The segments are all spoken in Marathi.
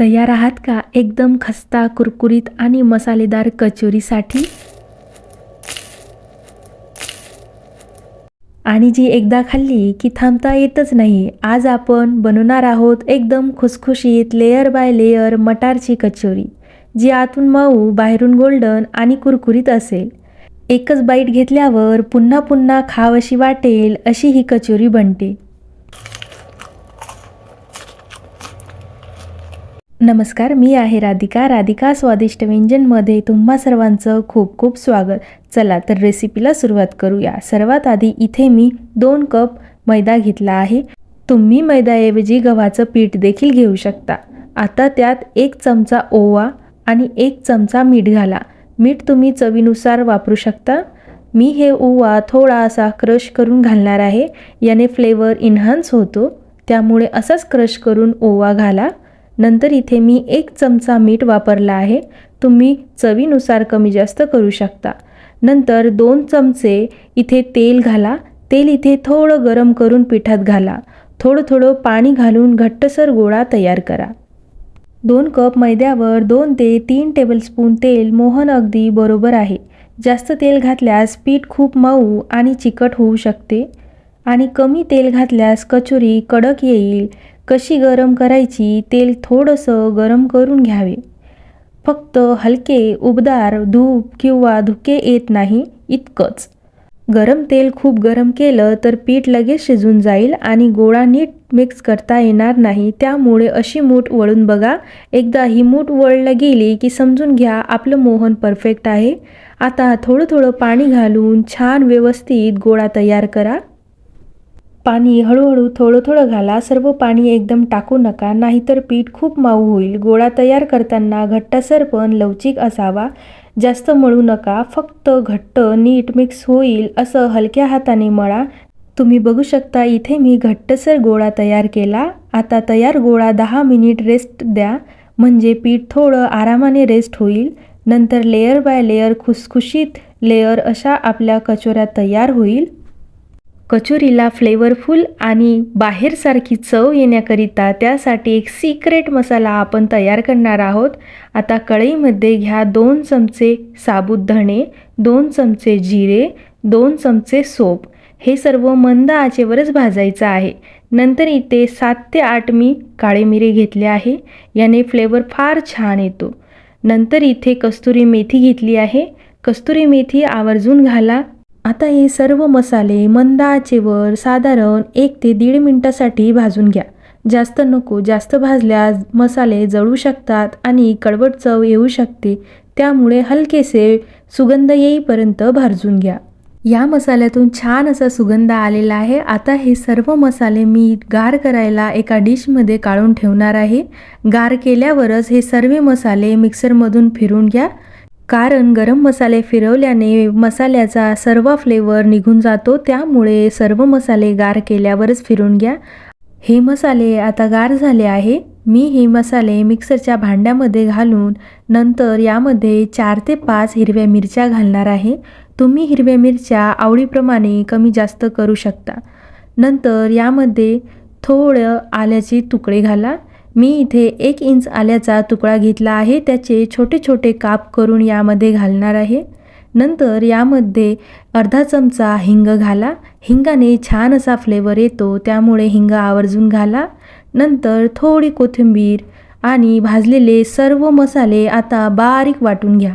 तयार आहात का? एकदम खस्ता कुरकुरीत आणि मसालेदार कचोरीसाठी. आणि जी एकदा खाल्ली की थांबता येतच नाही. आज आपण बनवणार आहोत एकदम खुसखुशीत लेयर बाय लेयर मटारची कचोरी जी आतून मऊ बाहेरून गोल्डन आणि कुरकुरीत असेल. एकच बाईट घेतल्यावर पुन्हा पुन्हा खावशी वाटेल अशी ही कचोरी बनते. नमस्कार मी आहे राधिका. राधिका स्वादिष्ट व्यंजनमध्ये तुम्हा सर्वांचं खूप खूप स्वागत. चला तर रेसिपीला सुरुवात करूया. सर्वात आधी इथे मी दोन कप मैदा घेतला आहे. तुम्ही मैद्याऐवजी गव्हाचं पीठ देखील घेऊ शकता. आता त्यात एक चमचा ओवा आणि एक चमचा मीठ घाला. मीठ तुम्ही चवीनुसार वापरू शकता. मी हे ओवा थोडासा क्रश करून घालणार आहे. याने फ्लेवर इन्हान्स होतो. त्यामुळे असाच क्रश करून ओवा घाला. नंतर इथे मी एक चमचा मीठ वापरला आहे. तुम्ही चवीनुसार कमी जास्त करू शकता. नंतर दोन चमचे इथे तेल घाला. तेल इथे थोडं गरम करून पिठात घाला. थोडं थोडं पाणी घालून घट्टसर गोळा तयार करा. दोन कप मैद्यावर दोन ते तीन टेबलस्पून तेल मोहन अगदी बरोबर आहे. जास्त तेल घातल्यास पीठ खूप मऊ आणि चिकट होऊ शकते. आणि कमी तेल घातल्यास कचोरी कडक येईल. कशी गरम करायची तेल थोडंसं गरम करून घ्यावे. फक्त हलके उबदार धूप किंवा धुके येत नाही इतकंच. गरम तेल खूप गरम केलं तर पीठ लगेच शिजून जाईल आणि गोळा नीट मिक्स करता येणार नाही. त्यामुळे अशी मूठ वळून बघा. एकदा ही मूठ वळलं गेली की समजून घ्या आपलं मोहन परफेक्ट आहे. आता थोडं थोडं पाणी घालून छान व्यवस्थित गोळा तयार करा. पाणी हळूहळू थोडं थोडं घाला सर्व पाणी एकदम टाकू नका नाहीतर पीठ खूप माऊ होईल. गोळा तयार करताना घट्टसर पण लवचिक असावा. जास्त मळू नका फक्त घट्ट नीट मिक्स होईल असं हलक्या हाताने मळा. तुम्ही बघू शकता इथे मी घट्टसर गोळा तयार केला. आता तयार गोळा दहा मिनिट रेस्ट द्या. म्हणजे पीठ थोडं आरामाने रेस्ट होईल. नंतर लेयर बाय लेयर खुसखुशीत लेयर अशा आपल्या कचोऱ्या तयार होईल. कचोरीला फ्लेवरफुल आणि बाहेरसारखी चव येण्याकरिता त्यासाठी एक सिक्रेट मसाला आपण तयार करणार आहोत. आता कढईमध्ये घ्या दोन चमचे साबुत धणे दोन चमचे जिरे दोन चमचे सोप. हे सर्व मंद आचेवरच भाजायचं आहे. नंतर इथे सात ते आठ मी काळे मिरे घेतले आहे. याने फ्लेवर फार छान येतो. नंतर इथे कस्तुरी मेथी घेतली आहे. कस्तुरी मेथी आवर्जून घाला. आता हे सर्व मसाले मंद आचेवर साधारण एक ते दीड मिनटासाठी भाजून घ्या. जास्त नको जास्त भाजल्यास मसाले जळू शकतात आणि कडवट चव येऊ शकते. त्यामुळे हलकेसे सुगंध येईपर्यंत भाजून घ्या. या मसाल्यातून छान असा सुगंध आलेला आहे. आता हे सर्व मसाले मी गार करायला एका डिशमध्ये काढून ठेवणार आहे. गार केल्यावरच हे सर्व मसाले मिक्सरमधून फिरून घ्या. कारण गरम मसाले फिरवल्याने मसाल्याचा सर्व फ्लेवर निघून जातो त्यामुळे सर्व मसाले गार केल्यावरच फिरून घ्या. हे मसाले आता गार झाले आहे. मी हे मसाले मिक्सरच्या भांड्यामध्ये घालून नंतर यामध्ये चार ते पाच हिरव्या मिरच्या घालणार आहे. तुम्ही हिरव्या मिरच्या आवडीप्रमाणे कमी जास्त करू शकता. नंतर यामध्ये थोडं आल्याचे तुकडे घाला. मी इथे एक इंच आल्याचा तुकडा घेतला आहे त्याचे छोटे छोटे काप करून यामध्ये घालणार आहे. नंतर यामध्ये अर्धा चमचा हिंग घाला. हिंगाने छान असा फ्लेवर येतो त्यामुळे हिंग आवर्जून घाला. नंतर थोडी कोथिंबीर आणि भाजलेले सर्व मसाले आता बारीक वाटून घ्या.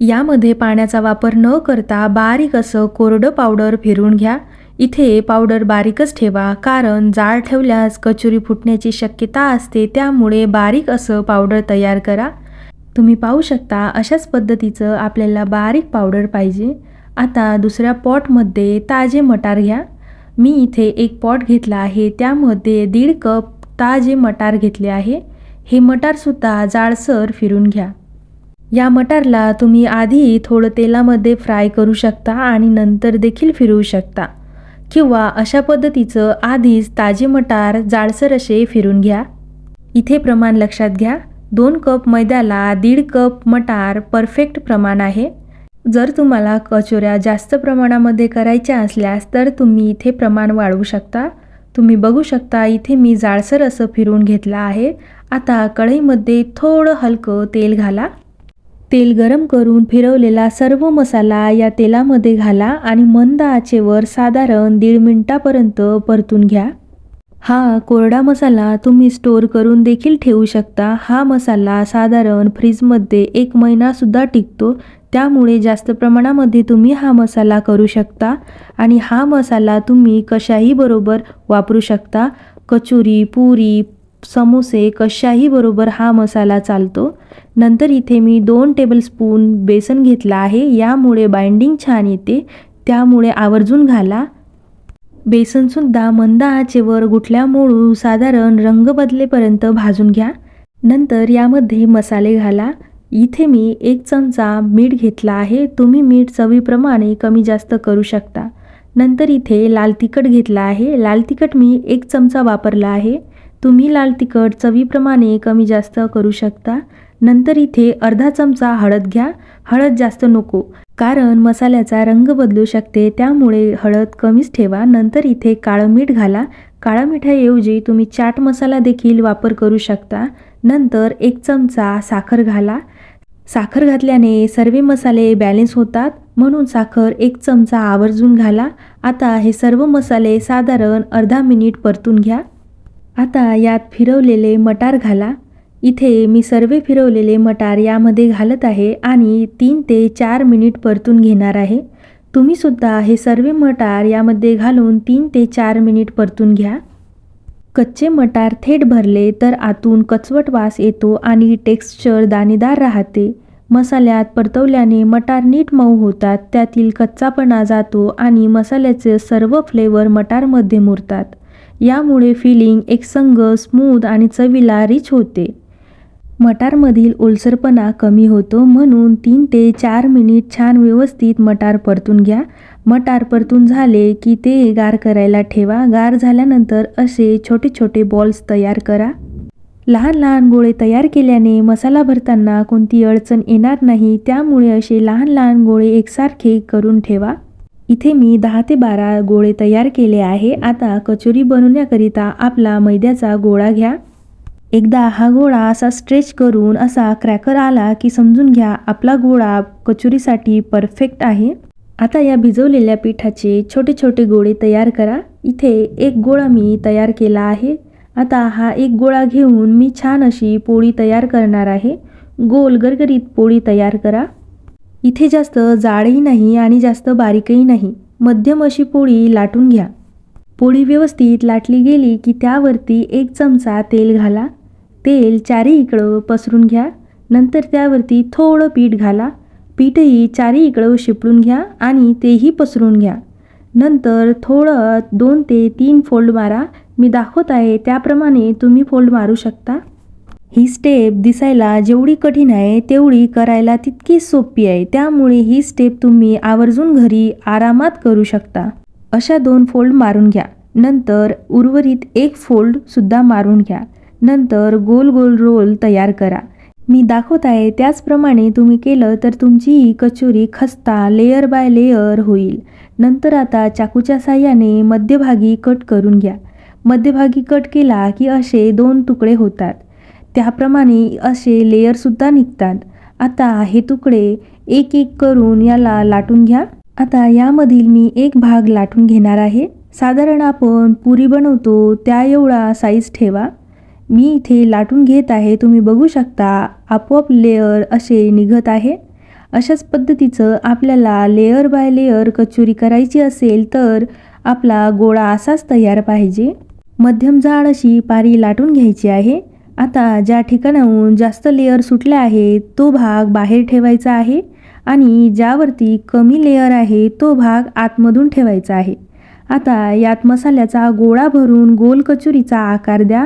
यामध्ये पाण्याचा वापर न करता बारीक असं कोरडं पावडर फिरून घ्या. इथे पावडर बारीकच ठेवा कारण जाळ ठेवल्यास कचोरी फुटण्याची शक्यता असते त्यामुळे बारीक असं पावडर तयार करा. तुम्ही पाहू शकता अशाच पद्धतीचं आपल्याला बारीक पावडर पाहिजे. आता दुसऱ्या पॉटमध्ये ताजे मटार घ्या. मी इथे एक पॉट घेतला आहे त्यामध्ये दीड कप ताजे मटार घेतले आहे. हे मटारसुद्धा जाळसर फिरून घ्या. या मटारला तुम्ही आधी थोडं तेलामध्ये फ्राय करू शकता आणि नंतर देखील फिरवू शकता. किंवा अशा पद्धतीचं आधीच ताजे मटार जाडसर असे फिरून घ्या. इथे प्रमाण लक्षात घ्या. दोन कप मैद्याला दीड कप मटार परफेक्ट प्रमाण आहे. जर तुम्हाला कचोऱ्या जास्त प्रमाणामध्ये करायच्या असल्यास तर तुम्ही इथे प्रमाण वाढवू शकता. तुम्ही बघू शकता इथे मी जाडसर असं फिरून घेतलं आहे. आता कढईमध्ये थोडं हलकं तेल घाला. तेल गरम करून फिरवलेला सर्व मसाला या तेलामध्ये घाला आणि मंद आचेवर साधारण दीड मिनटापर्यंत परतून घ्या. हा कोरडा मसाला तुम्ही स्टोअर करून देखील ठेवू शकता. हा मसाला साधारण फ्रीजमध्ये एक महिनासुद्धा टिकतो. त्यामुळे जास्त प्रमाणामध्ये तुम्ही हा मसाला करू शकता आणि हा मसाला तुम्ही कशाही बरोबर वापरू शकता. कचोरी पुरी समोसे कशाही बरोबर हा मसाला चालतो. नंतर इथे मी दोन टेबलस्पून बेसन घेतला आहे. यामुळे बाइंडिंग छान येते. त्यामुळे आवर्जून घाला. बेसनसुद्धा मंद आचेवर गुठल्यामुळू साधारण रंग बदलेपर्यंत भाजून घ्या. नंतर यामध्ये मसाले घाला. इथे मी एक चमचा मीठ घेतला आहे. तुम्ही मीठ चवीप्रमाणे कमी जास्त करू शकता. नंतर इथे लाल तिखट घेतला आहे. लाल तिखट मी एक चमचा वापरला आहे. तुम्ही लाल तिखट चवीप्रमाणे कमी जास्त करू शकता. नंतर इथे अर्धा चमचा हळद घ्या. हळद जास्त नको कारण मसाल्याचा रंग बदलू शकते त्यामुळे हळद कमीच ठेवा. नंतर इथे काळं मीठ घाला. काळ्या मिठाऐवजी तुम्ही चाट मसाला देखील वापर करू शकता. नंतर एक चमचा साखर घाला. साखर घातल्याने सर्व मसाले बॅलेन्स होतात. म्हणून साखर एक चमचा आवर्जून घाला. आता हे सर्व मसाले साधारण अर्धा मिनिट परतून घ्या. आता यात फिरवलेले मटार घाला. इथे मी सर्वे फिरवलेले मटार यामध्ये घालत आहे आणि तीन ते चार मिनिट परतून घेणार आहे. तुम्हीसुद्धा हे सर्व मटार यामध्ये घालून तीन ते चार मिनिट परतून घ्या. कच्चे मटार थेट भरले तर आतून कचवट वास येतो आणि टेक्स्चर दाणेदार राहते. मसाल्यात परतवल्याने मटार नीट मऊ होतात त्यातील कच्चापणा जातो आणि मसाल्याचे सर्व फ्लेवर मटारमध्ये मुरतात. यामुळे फिलिंग एकसंग स्मूथ आणि चवीला रिच होते. मटारमधील ओलसरपणा कमी होतो म्हणून तीन ते चार मिनिट छान व्यवस्थित मटार परतून घ्या. मटार परतून झाले की ते गार करायला ठेवा. गार झाल्यानंतर असे छोटे छोटे बॉल्स तयार करा. लहान लहान गोळे तयार केल्याने मसाला भरताना कोणती अडचण येणार नाही त्यामुळे असे लहान लहान गोळे एकसारखे करून ठेवा. इथे मी दहा ते बारा गोळे तयार केले आहे. आता कचोरी बनवण्याकरिता आपला मैद्याचा गोळा घ्या. एकदा हा गोळा असा स्ट्रेच करून असा क्रॅकर आला की समजून घ्या आपला गोळा कचोरीसाठी परफेक्ट आहे. आता या भिजवलेल्या पिठाचे छोटे छोटे गोळे तयार करा. इथे एक गोळा मी तयार केला आहे. आता हा एक गोळा घेऊन मी छान अशी पोळी तयार करणार आहे. गोल गरगरीत पोळी तयार करा. इथे जास्त जाडही नाही आणि जास्त बारीकही नाही. मध्यम अशी पोळी लाटून घ्या. पोळी व्यवस्थित लाटली गेली की त्यावरती एक चमचा तेल घाला. तेल चारी इकडं पसरून घ्या. नंतर त्यावरती थोडं पीठ घाला. पीठही चारी इकडं शिपळून घ्या आणि तेही पसरून घ्या. नंतर थोडं दोन ते तीन फोल्ड मारा. मी दाखवत आहे त्याप्रमाणे तुम्ही फोल्ड मारू शकता. ही स्टेप दिसायला जेवढी कठीण आहे तेवढी करायला तितकी सोपी आहे. त्यामुळे ही स्टेप तुम्ही आवर्जून घरी आरामात करू शकता. अशा दोन फोल्ड मारून घ्या. नंतर उर्वरित एक फोल्डसुद्धा मारून घ्या. नंतर गोल गोल रोल तयार करा. मी दाखवत आहे त्याचप्रमाणे तुम्ही केलं तर तुमची ही कचोरी खस्ता लेयर बाय लेयर होईल. नंतर आता चाकूच्या साह्याने मध्यभागी कट करून घ्या. मध्यभागी कट केला की असे दोन तुकडे होतात. त्याप्रमाणे असे लेयरसुद्धा निघतात. आता हे तुकडे एक एक करून याला लाटून घ्या. आता यामधील मी एक भाग लाटून घेणार आहे. साधारण आपण पुरी बनवतो त्या एवढा साईज ठेवा. मी इथे लाटून घेत आहे तुम्ही बघू शकता आपोआप लेअर असे निघत आहे. अशाच पद्धतीचं आपल्याला लेअर बाय लेअर कचोरी करायची असेल तर आपला गोळा असाच तयार पाहिजे. मध्यम जाड अशी पारी लाटून घ्यायची आहे. आता ज्या ठिकाणाहून जास्त लेअर सुटल्या आहे तो भाग बाहेर ठेवायचा आहे. आणि ज्यावरती कमी लेअर आहे तो भाग आतमधून ठेवायचा आहे. आता यात मसाल्याचा गोळा भरून गोल कचोरीचा आकार द्या.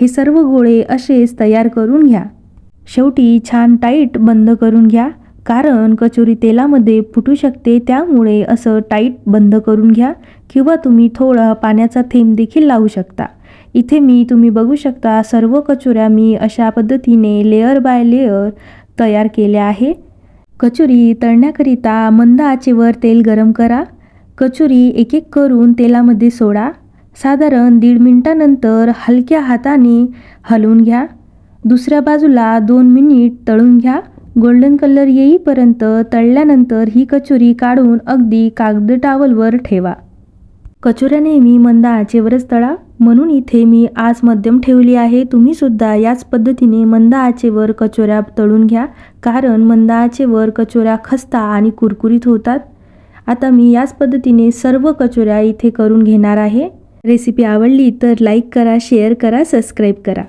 हे सर्व गोळे असेच तयार करून घ्या. शेवटी छान टाईट बंद करून घ्या. कारण कचोरी तेलामध्ये फुटू शकते त्यामुळे असं टाईट बंद करून घ्या. किंवा तुम्ही थोडं पाण्याचा थेंब देखील लावू शकता. इथे मी तुम्ही बघू शकता सर्व कचोऱ्या मी अशा पद्धतीने लेअर बाय लेअर तयार केल्या आहे. कचोरी तळण्याकरिता मंद आचेवर तेल गरम करा. कचोरी एक एक करून तेलामध्ये सोडा. साधारण दीड मिनटानंतर हलक्या हाताने हलवून घ्या. दुसऱ्या बाजूला दोन मिनिट तळून घ्या. गोल्डन कलर येईपर्यंत तळल्यानंतर ही कचोरी काढून अगदी कागद टावलवर ठेवा. कचोऱ्या नेहमी मंद आचेवरच तळा म्हणून इथे मी आज मध्यम ठेवली आहे. तुम्ही सुद्धा याच पद्धतीने मंद आचेवर कचोऱ्या तळून घ्या कारण मंद आचेवर कचोऱ्या खस्ता आणि कुरकुरीत होतात. आता मी याच पद्धतीने सर्व कचोऱ्या इथे करून घेणार आहे. रेसिपी आवडली तर लाईक करा शेअर करा सबस्क्राईब करा.